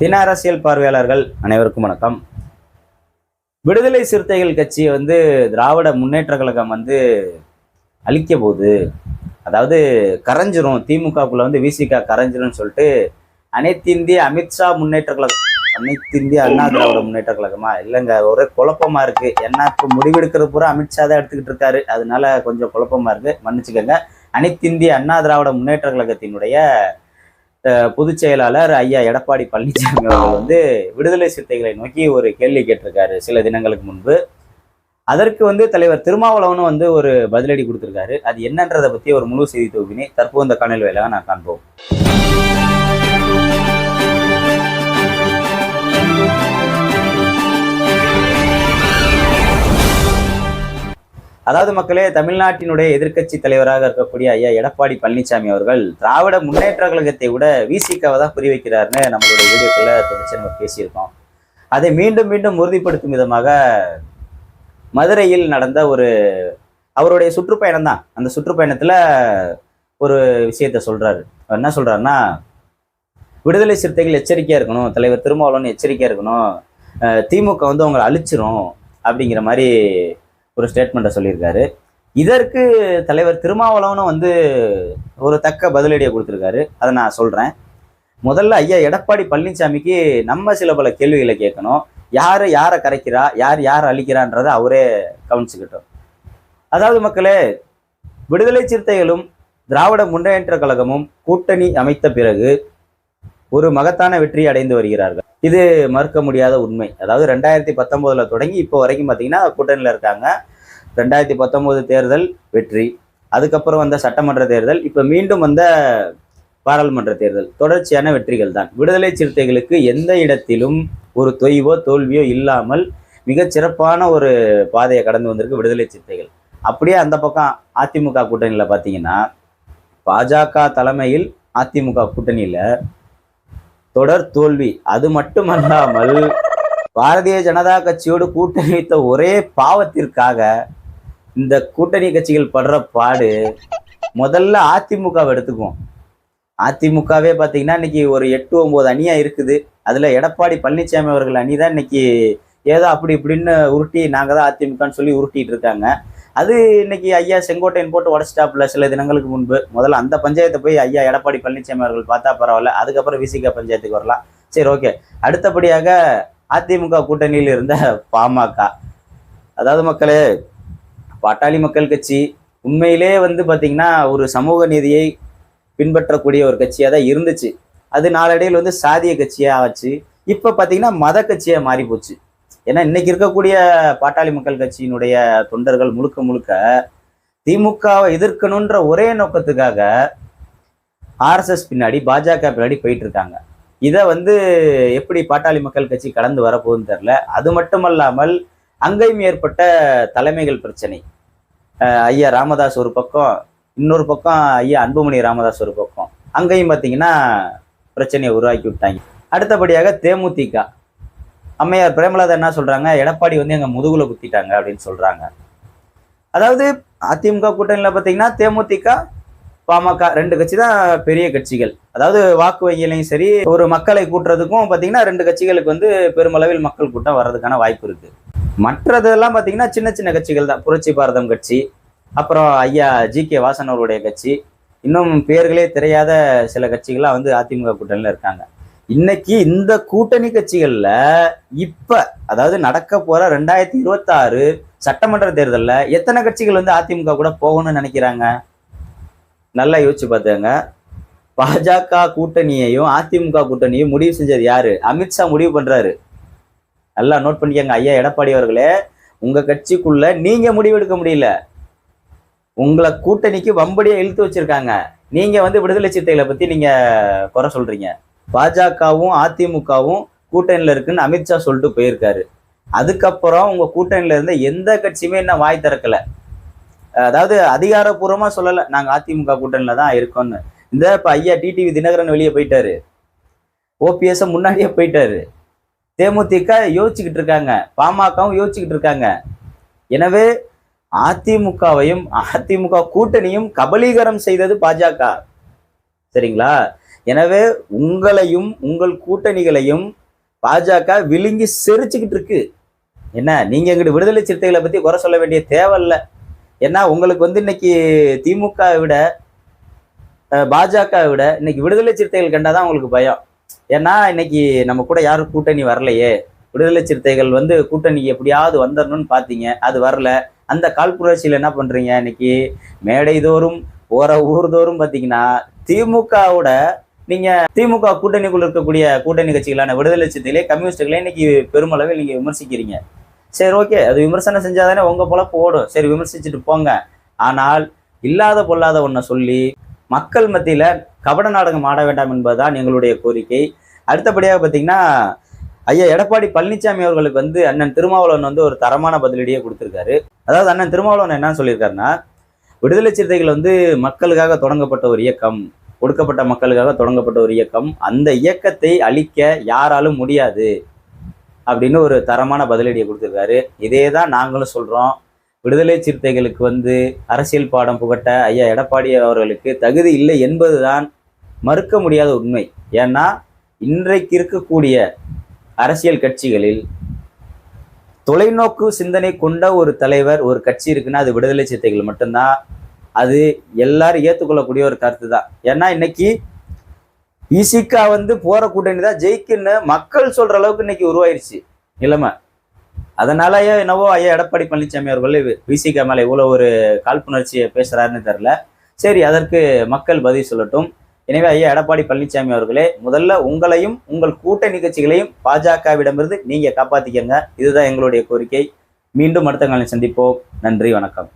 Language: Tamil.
தின அரசியல் பார்வையாளர்கள் அனைவருக்கும் வணக்கம். விடுதலை சிறுத்தைகள் கட்சியை வந்து திராவிட முன்னேற்ற கழகம் வந்து அழிக்க போகுது அதாவது கரைஞ்சிரும் திமுகக்குள்ள வந்து விசிக கரைஞ்சிரும்னு சொல்லிட்டு அனைத்து இந்திய அமித்ஷா முன்னேற்ற கழகம் அனைத்து இந்திய அண்ணா திராவிட முன்னேற்ற கழகமா? இல்லைங்க ஒரே குழப்பமா இருக்கு. என்ன இப்போ முடிவெடுக்கிறது பூரா அமித்ஷா தான் எடுத்துக்கிட்டு இருக்காரு. அதனால கொஞ்சம் குழப்பமா இருக்கு. மன்னிச்சுக்கோங்க. அனைத்து இந்திய அண்ணா திராவிட முன்னேற்ற கழகத்தினுடைய பொதுச் செயலாளர் ஐயா எடப்பாடி பழனிசாமி அவர்கள் வந்து விடுதலை சிறுத்தைகளை நோக்கி ஒரு கேள்வி கேட்டிருக்காரு சில தினங்களுக்கு முன்பு. அதற்கு வந்து தலைவர் திருமாவளவனும் வந்து ஒரு பதிலடி கொடுத்திருக்காரு. அது என்னன்றதை பத்தி ஒரு முழு செய்தி தொகுப்பினை தற்போது இந்த காணொலி வேலையாக நான் காண்போம். அதாவது மக்களே தமிழ்நாட்டினுடைய எதிர்க்கட்சி தலைவராக இருக்கக்கூடிய ஐயா எடப்பாடி பழனிசாமி அவர்கள் திராவிட முன்னேற்ற கழகத்தை விட விசிகாவை தான் குறிவைக்கிறாருன்னு நம்மளுடைய வீடியோக்குள்ள தொடர்ச்சி நம்ம பேசியிருக்கோம். அதை மீண்டும் மீண்டும் உறுதிப்படுத்தும் விதமாக மதுரையில் நடந்த ஒரு அவருடைய சுற்றுப்பயணம் தான். அந்த சுற்றுப்பயணத்தில் ஒரு விஷயத்த சொல்றாரு. அவர் என்ன சொல்றாருன்னா விடுதலை சிறுத்தைகள் எச்சரிக்கையாக இருக்கணும் தலைவர் திருமாவளவன் எச்சரிக்கையாக இருக்கணும் திமுக வந்து அவங்களை அழிச்சிரும் அப்படிங்கிற மாதிரி ஒரு ஸ்டேட்மெண்ட்டை சொல்லியிருக்காரு. இதற்கு தலைவர் திருமாவளவனும் வந்து ஒரு தக்க பதிலடியை கொடுத்துருக்காரு. அதை நான் சொல்கிறேன் முதல்ல ஐயா எடப்பாடி பழனிசாமிக்கு நம்ம சில பல கேள்விகளை கேட்கணும். யார் யாரை கரைக்கிறா யார் யார் அழிக்கிறான்றதை அவரே கவனிச்சுக்கிட்டோம். அதாவது மக்களே விடுதலை சிறுத்தைகளும் திராவிட முன்னேற்ற கழகமும் கூட்டணி அமைத்த பிறகு ஒரு மகத்தான வெற்றி அடைந்து வருகிறார்கள். இது மறுக்க முடியாத உண்மை. அதாவது ரெண்டாயிரத்தி பத்தொம்போதில் தொடங்கி இப்போ வரைக்கும் பார்த்தீங்கன்னா கூட்டணியில் இருக்காங்க. ரெண்டாயிரத்தி பத்தொம்போது தேர்தல் வெற்றி. அதுக்கப்புறம் வந்த சட்டமன்ற தேர்தல் இப்போ மீண்டும் வந்த பாராளுமன்ற தேர்தல். தொடர்ச்சியான வெற்றிகள் தான். விடுதலை சிறுத்தைகளுக்கு எந்த இடத்திலும் ஒரு தொய்வோ தோல்வியோ இல்லாமல் மிகச் சிறப்பான ஒரு பாதையை கடந்து வந்திருக்கு விடுதலை சிறுத்தைகள். அப்படியே அந்த பக்கம் அதிமுக கூட்டணியில் பார்த்தீங்கன்னா பாஜக தலைமையில் அதிமுக கூட்டணியில் தொடர் தோல்வி. அது மட்டுமல்லாமல் பாரதிய ஜனதா கட்சியோடு கூட்டணி வைத்த ஒரே பாவத்திற்காக இந்த கூட்டணி கட்சிகள் படுற பாடு முதல்ல அதிமுகவை எடுத்துக்குவோம். அதிமுகவே பார்த்தீங்கன்னா இன்னைக்கு ஒரு எட்டு ஒம்பது அணியாக இருக்குது. அதில் எடப்பாடி பழனிசாமி அவர்கள் அணி தான் இன்னைக்கு ஏதோ அப்படி இப்படின்னு உருட்டி நாங்கள் தான் அதிமுகன்னு சொல்லி உருட்டிட்டு இருக்காங்க. அது இன்னைக்கு ஐயா செங்கோட்டையன் போட்டு உடச்சிட்டாப்புல சில தினங்களுக்கு முன்பு. முதல்ல அந்த பஞ்சாயத்தை போய் ஐயா எடப்பாடி பழனிசாமி அவர்கள் பார்த்தா பரவாயில்ல. அதுக்கப்புறம் விசிக பஞ்சாயத்துக்கு வரலாம். சரி ஓகே. அடுத்தபடியாக அதிமுக கூட்டணியில் இருந்த பாமக. அதாவது மக்களே பாட்டாளி மக்கள் கட்சி உண்மையிலே வந்து பார்த்திங்கன்னா ஒரு சமூக நீதியை பின்பற்றக்கூடிய ஒரு கட்சியாக தான் இருந்துச்சு. அது நாளடைவில் வந்து சாதிய கட்சியாக ஆச்சு. இப்போ பார்த்தீங்கன்னா மத கட்சியாக மாறி போச்சு ஏன்னா இன்னைக்கு இருக்கக்கூடிய பாட்டாளி மக்கள் கட்சியினுடைய தொண்டர்கள் முழுக்க முழுக்க திமுகவை எதிர்க்கணுன்ற ஒரே நோக்கத்துக்காக ஆர்எஸ்எஸ் பின்னாடி பாஜக பின்னாடி போயிட்டு இருக்காங்க இதை வந்து எப்படி பாட்டாளி மக்கள் கட்சி கடந்து வரப்போகுதுன்னு தெரில அது மட்டுமல்லாமல் அங்கேயும் ஏற்பட்ட தலைமைகள் பிரச்சனை. ஐயா ராமதாஸ் ஒரு பக்கம் இன்னொரு பக்கம் ஐயா அன்புமணி ராமதாஸ் ஒரு பக்கம். அங்கேயும் பார்த்தீங்கன்னா பிரச்சனையை உருவாக்கி விட்டாங்க. அடுத்தபடியாக தேமுதிக. அம்மையார் பிரேமலதா என்ன சொல்றாங்க? எடப்பாடி வந்து எங்க முதுகுல குத்திட்டாங்க அப்படின்னு சொல்றாங்க. அதாவது அதிமுக கூட்டணியில் பார்த்தீங்கன்னா தேமுதிக பாமக ரெண்டு கட்சி தான் பெரிய கட்சிகள். அதாவது வாக்கு வங்கியிலையும் சரி ஒரு மக்களை கூட்டுறதுக்கும் பார்த்தீங்கன்னா ரெண்டு கட்சிகளுக்கு வந்து பெருமளவில் மக்கள் கூட்டம் வர்றதுக்கான வாய்ப்பு இருக்கு. மற்றதெல்லாம் பார்த்தீங்கன்னா சின்ன சின்ன கட்சிகள் தான். புரட்சி பாரதம் கட்சி அப்புறம் ஐயா ஜி கே வாசன் அவருடைய கட்சி. இன்னும் பெயர்களே தெரியாத சில கட்சிகள்லாம் வந்து அதிமுக கூட்டணியில் இருக்காங்க. இன்னைக்கு இந்த கூட்டணி கட்சிகள்ல இப்ப அதாவது நடக்க போற ரெண்டாயிரத்தி இருபத்தாறு சட்டமன்ற தேர்தலில் எத்தனை கட்சிகள் வந்து அதிமுக கூட போகணும்னு நினைக்கிறாங்க? நல்லா யோசிச்சு பார்த்துங்க பாஜக கூட்டணியையும் அதிமுக கூட்டணியும் முடிவு செஞ்சது யாரு? அமித்ஷா முடிவு பண்றாரு. நல்லா நோட் பண்ணிக்கங்க ஐயா எடப்பாடி அவர்களே. உங்க கட்சிக்குள்ள நீங்க முடிவெடுக்க முடியல. உங்களை கூட்டணிக்கு வம்படியா இழுத்து வச்சிருக்காங்க. நீங்க வந்து விடுதலை சிறுத்தைகளை பத்தி நீங்க குறை சொல்றீங்க. பாஜகவும் அதிமுகவும் கூட்டணியில் இருக்குன்னு அமித்ஷா சொல்லிட்டு போயிருக்காரு. அதுக்கப்புறம் உங்கள் கூட்டணியில் இருந்த எந்த கட்சியுமே என்ன வாய் திறக்கல. அதாவது அதிகாரப்பூர்வமாக சொல்லலை நாங்கள் அதிமுக கூட்டணியில் தான் இருக்கோம்னு. இந்த இப்போ ஐயா டிடிவி தினகரன் வெளியே போயிட்டாரு. ஓபிஎஸ் முன்னாடியே போயிட்டாரு. தேமுதிக யோசிச்சுக்கிட்டு இருக்காங்க பாமகவும் யோசிச்சுக்கிட்டு இருக்காங்க. எனவே அதிமுகவையும் அதிமுக கூட்டணியும் கபலீகரம் செய்தது பாஜக. சரிங்களா? எனவே உங்களையும் உங்கள் கூட்டணிகளையும் பாஜக விழுங்கி செரிச்சுக்கிட்டு இருக்கு. என்ன? நீங்க எங்கிட்ட விடுதலை சிறுத்தைகளை பத்தி குறை சொல்ல வேண்டிய தேவையில்ல. ஏன்னா உங்களுக்கு வந்து இன்னைக்கு திமுக விட பாஜக விட இன்னைக்கு விடுதலை சிறுத்தைகள் கண்டாதான் உங்களுக்கு பயம். ஏன்னா இன்னைக்கு நம்ம கூட யாரும் கூட்டணி வரலையே. விடுதலை சிறுத்தைகள் வந்து கூட்டணி எப்படியாவது வந்துடணும்னு பார்த்தீங்க அது வரல. அந்த காழ்ப்புணர்ச்சியில் என்ன பண்ணுறீங்க இன்னைக்கு? மேடைதோறும் ஓர ஊர்தோறும் ஊர் தோறும் பார்த்தீங்கன்னா திமுகவோட நீங்க திமுக கூட்டணிக்குள்ள இருக்கக்கூடிய கூட்டணி கட்சிகளான விடுதலை சித்திலே கம்யூனிஸ்டுகளே இன்னைக்கு பெருமளவில் நீங்க விமர்சிக்கிறீங்க. சரி ஓகே. அது விமர்சனம் செஞ்சாதானே உங்க பொழப்பு ஓடும். சரி விமர்சிச்சுட்டு போங்க. ஆனால் இல்லாத பொல்லாத ஒன்றை சொல்லி மக்கள் மத்தியில கபட நாடகம் ஆட வேண்டாம் என்பதுதான் எங்களுடைய கோரிக்கை. அடுத்தபடியாக பார்த்தீங்கன்னா ஐயா எடப்பாடி பழனிசாமி அவர்களுக்கு வந்து அண்ணன் திருமாவளவன் வந்து ஒரு தரமான பதிலடியே கொடுத்துருக்காரு. அதாவது அண்ணன் திருமாவளவன் என்ன சொல்லியிருக்காருன்னா விடுதலை சிறுத்தைகள் வந்து மக்களுக்காக தொடங்கப்பட்ட ஒரு இயக்கம். ஒடுக்கப்பட்ட மக்களுக்காக தொடங்கப்பட்ட ஒரு இயக்கம். அந்த இயக்கத்தை அழிக்க யாராலும் முடியாது அப்படின்னு ஒரு தரமான பதிலடியை கொடுத்துருக்காரு. இதே தான் நாங்களும் சொல்கிறோம் விடுதலை சிறுத்தைகளுக்கு வந்து அரசியல் பாடம் புகட்ட ஐயா எடப்பாடி அவர்களுக்கு தகுதி இல்லை என்பதுதான் மறுக்க முடியாத உண்மை. ஏன்னா இன்றைக்கு இருக்கக்கூடிய அரசியல் கட்சிகளில் தொலைநோக்கு சிந்தனை கொண்ட ஒரு தலைவர் ஒரு கட்சி இருக்குன்னா அது விடுதலை சிறுத்தைகள் மட்டும்தான். அது எல்லாரும் ஏற்றுக்கொள்ளக்கூடிய ஒரு கருத்து தான் ஏன்னா இன்னைக்கு இசிகா வந்து போற கூட்டணி தான் ஜெயிக்குன்னு மக்கள் சொல்ற அளவுக்கு இன்னைக்கு உருவாயிருச்சு. நிலைமை. அதனாலயே என்னவோ ஐயா எடப்பாடி பழனிசாமி அவர்கள் விசிகா மேலே இவ்வளோ ஒரு காழ்ப்புணர்ச்சியை பேசுறாருன்னு தெரியல. சரி அதற்கு மக்கள் பதில் சொல்லட்டும். எனவே ஐயா எடப்பாடி பழனிசாமி அவர்களே முதல்ல உங்களையும் உங்கள் கூட்டணி கட்சிகளையும் பாஜகவிடமிருந்து நீங்க காப்பாத்திக்கங்க. இதுதான் எங்களுடைய கோரிக்கை. மீண்டும் அடுத்த காலையில் சந்திப்போம். நன்றி வணக்கம்.